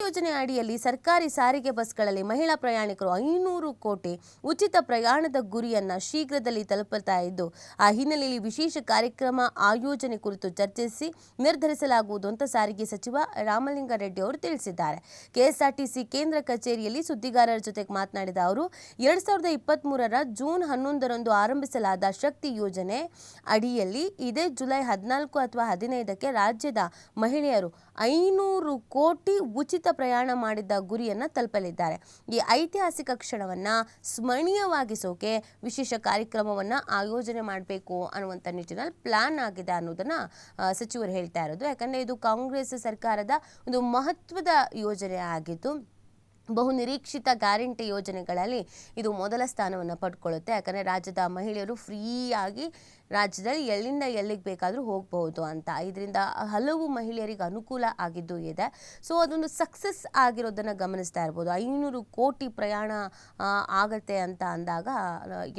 ಯೋಜನೆ ಅಡಿಯಲ್ಲಿ ಸರ್ಕಾರಿ ಸಾರಿಗೆ ಬಸ್ಗಳಲ್ಲಿ ಮಹಿಳಾ ಪ್ರಯಾಣಿಕರು ಐನೂರು ಕೋಟಿ ಉಚಿತ ಪ್ರಯಾಣದ ಗುರಿಯನ್ನ ಶೀಘ್ರದಲ್ಲಿ ತಲುಪುತ್ತಾ ಇದ್ದು, ಆ ಹಿನ್ನೆಲೆಯಲ್ಲಿ ವಿಶೇಷ ಕಾರ್ಯಕ್ರಮ ಆಯೋಜನೆ ಕುರಿತು ಚರ್ಚಿಸಿ ನಿರ್ಧರಿಸಲಾಗುವುದು ಅಂತ ಸಾರಿಗೆ ಸಚಿವ ರಾಮಲಿಂಗಾರೆಡ್ಡಿ ಅವರು ತಿಳಿಸಿದ್ದಾರೆ. ಕೆಎಸ್ಆರ್ಟಿಸಿ ಕೇಂದ್ರ ಕಚೇರಿಯಲ್ಲಿ ಸುದ್ದಿಗಾರರ ಜೊತೆಗೆ ಮಾತನಾಡಿದ ಅವರು, ಎರಡ್ ಸಾವಿರದ ಇಪ್ಪತ್ತ್ಮೂರರ ಜೂನ್ ಹನ್ನೊಂದರಂದು ಆರಂಭಿಸಲಾದ ಶಕ್ತಿ ಯೋಜನೆ ಅಡಿಯಲ್ಲಿ ಇದೇ ಜುಲೈ ಹದಿನಾಲ್ಕು ಅಥವಾ ಹದಿನೈದಕ್ಕೆ ರಾಜ್ಯದ ಮಹಿಳೆಯರು ಐನೂರು ಕೋಟಿ ಉಚಿತ ಪ್ರಯಾಣ ಮಾಡಿದ್ದ ಗುರಿಯನ್ನು ತಲುಪಲಿದ್ದಾರೆ. ಈ ಐತಿಹಾಸಿಕ ಕ್ಷಣವನ್ನು ಸ್ಮರಣೀಯವಾಗಿಸೋಕೆ ವಿಶೇಷ ಕಾರ್ಯಕ್ರಮವನ್ನು ಆಯೋಜನೆ ಮಾಡಬೇಕು ಅನ್ನುವಂಥ ನಿಟ್ಟಿನಲ್ಲಿ ಪ್ಲಾನ್ ಆಗಿದೆ ಅನ್ನೋದನ್ನು ಸಚಿವರು ಹೇಳ್ತಾ ಇರೋದು. ಯಾಕಂದರೆ ಇದು ಕಾಂಗ್ರೆಸ್ ಸರ್ಕಾರದ ಒಂದು ಮಹತ್ವದ ಯೋಜನೆ ಆಗಿದ್ದು ಬಹು ನಿರೀಕ್ಷಿತ ಗ್ಯಾರಂಟಿ ಯೋಜನೆಗಳಲ್ಲಿ ಇದು ಮೊದಲ ಸ್ಥಾನವನ್ನು ಪಡ್ಕೊಳ್ಳುತ್ತೆ. ಯಾಕಂದರೆ ರಾಜ್ಯದ ಮಹಿಳೆಯರು ಫ್ರೀಯಾಗಿ ರಾಜ್ಯದಲ್ಲಿ ಎಲ್ಲಿಂದ ಎಲ್ಲಿಗೆ ಬೇಕಾದರೂ ಹೋಗಬಹುದು ಅಂತ. ಇದರಿಂದ ಹಲವು ಮಹಿಳೆಯರಿಗೆ ಅನುಕೂಲ ಆಗಿದ್ದು ಇದೆ. ಸೊ ಅದೊಂದು ಸಕ್ಸಸ್ ಆಗಿರೋದನ್ನು ಗಮನಿಸ್ತಾ ಇರ್ಬೋದು. ಐನೂರು ಕೋಟಿ ಪ್ರಯಾಣ ಆಗತ್ತೆ ಅಂತ ಅಂದಾಗ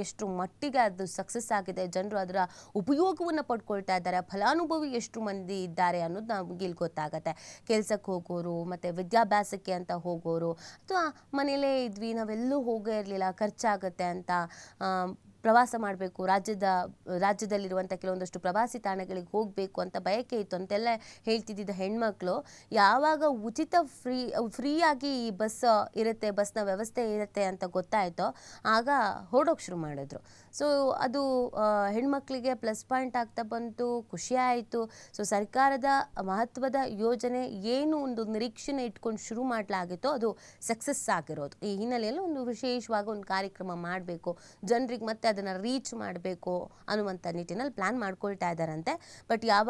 ಎಷ್ಟು ಮಟ್ಟಿಗೆ ಅದು ಸಕ್ಸಸ್ ಆಗಿದೆ, ಜನರು ಅದರ ಉಪಯೋಗವನ್ನು ಪಡ್ಕೊಳ್ತಾ ಇದ್ದಾರೆ, ಫಲಾನುಭವಿ ಎಷ್ಟು ಮಂದಿ ಇದ್ದಾರೆ ಅನ್ನೋದು ನಮಗೆ ಇಲ್ಲಿ ಗೊತ್ತಾಗತ್ತೆ. ಕೆಲಸಕ್ಕೆ ಹೋಗೋರು, ಮತ್ತು ವಿದ್ಯಾಭ್ಯಾಸಕ್ಕೆ ಅಂತ ಹೋಗೋರು ಅಥವಾ ಮನೇಲೇ ಇದ್ವಿ ನಾವೆಲ್ಲೂ ಹೋಗೇ ಇರಲಿಲ್ಲ ಖರ್ಚಾಗತ್ತೆ ಅಂತ ಪ್ರವಾಸ ಮಾಡಬೇಕು, ರಾಜ್ಯದ, ರಾಜ್ಯದಲ್ಲಿರುವಂಥ ಕೆಲವೊಂದಷ್ಟು ಪ್ರವಾಸಿ ತಾಣಗಳಿಗೆ ಹೋಗಬೇಕು ಅಂತ ಬಯಕೆ ಇತ್ತು ಅಂತೆಲ್ಲ ಹೇಳ್ತಿದ್ದ ಹೆಣ್ಮಕ್ಳು, ಯಾವಾಗ ಉಚಿತ ಫ್ರೀ, ಫ್ರೀಯಾಗಿ ಈ ಬಸ್ ಇರುತ್ತೆ, ಬಸ್ನ ವ್ಯವಸ್ಥೆ ಇರುತ್ತೆ ಅಂತ ಗೊತ್ತಾಯಿತೋ, ಆಗ ಹೊರಡೋಕೆ ಶುರು ಮಾಡಿದ್ರು. ಸೊ ಅದು ಹೆಣ್ಮಕ್ಳಿಗೆ ಪ್ಲಸ್ ಪಾಯಿಂಟ್ ಆಗ್ತಾ ಬಂತು, ಖುಷಿ ಆಯಿತು. ಸೊ ಸರ್ಕಾರದ ಮಹತ್ವದ ಯೋಜನೆ ಏನು ಒಂದು ನಿರೀಕ್ಷೆನ ಇಟ್ಕೊಂಡು ಶುರು ಮಾಡಲಾಗಿತ್ತೋ, ಅದು ಸಕ್ಸಸ್ ಆಗಿರೋದು. ಈ ಹಿನ್ನೆಲೆಯಲ್ಲಿ ಒಂದು ವಿಶೇಷವಾಗಿ ಒಂದು ಕಾರ್ಯಕ್ರಮ ಮಾಡಬೇಕು. ಜನರಿಗೆ ಮತ್ತೆ ಅದನ್ನು ರೀಚ್ ಮಾಡಬೇಕು ಅನ್ನುವಂಥ ನಿಟ್ಟಿನಲ್ಲಿ ಪ್ಲ್ಯಾನ್ ಮಾಡ್ಕೊಳ್ತಾ ಇದ್ದಾರಂತೆ ಬಟ್ ಯಾವ